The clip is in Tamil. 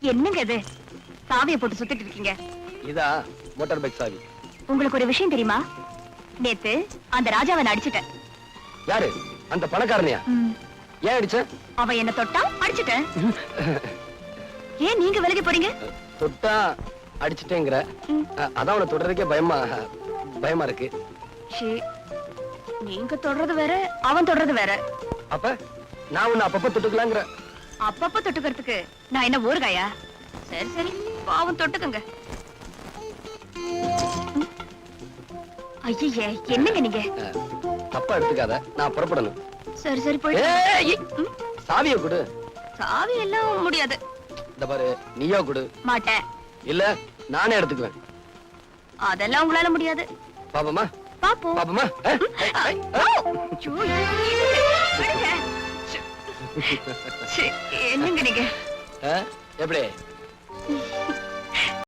என்னங்க இது? சாவியை போட்டு சுத்திட்டு இருக்கீங்க. இதா மோட்டார் பைக் சாவி. உங்களுக்கு ஒரு விஷயம் தெரியுமா? நேத்து அந்த ராஜாவை நான் அடிச்சிட்டேன். யாரு? அந்த பணக்காரனையா? ம், ஏன் அடிச்ச? அவன் என்ன தொட்டா அடிச்சிட்டேன். ஏன் நீங்க விலகி போறீங்க? தொட்டா அடிச்சிட்டேங்கிற. ம். அ- அதான் அவனை தொடர்றதுக்கே பயமா பயமா இருக்கு. ஷீ, நீங்க தொடறது வேற அவன் தொடறது வேற. அப்ப நான் உன்னை அப்பப்ப தொட்டுக்கலாங்கிற. அப்பப்ப தொட்டுக்கிறதுக்கு. நான் என்ன ஊறுகாயா? சரி சரி. பாவம் தொட்டுக்கங்க. ஐயே என்னங்க நீங்க? தப்பா எடுத்துக்காத. நான் புறப்படணும். சரி சரி ம், சாவிய கொடு. சாவி எல்லாம் முடியாது. இந்த பாரு நீயா கொடு. மாட்டேன். இல்ல நானே எடுத்துக்குவேன். அதெல்லாம் உங்களால முடியாது. பாப்பமா? பாப்போம். பாப்பமா? என்னங்க நீங்க? எப்படி?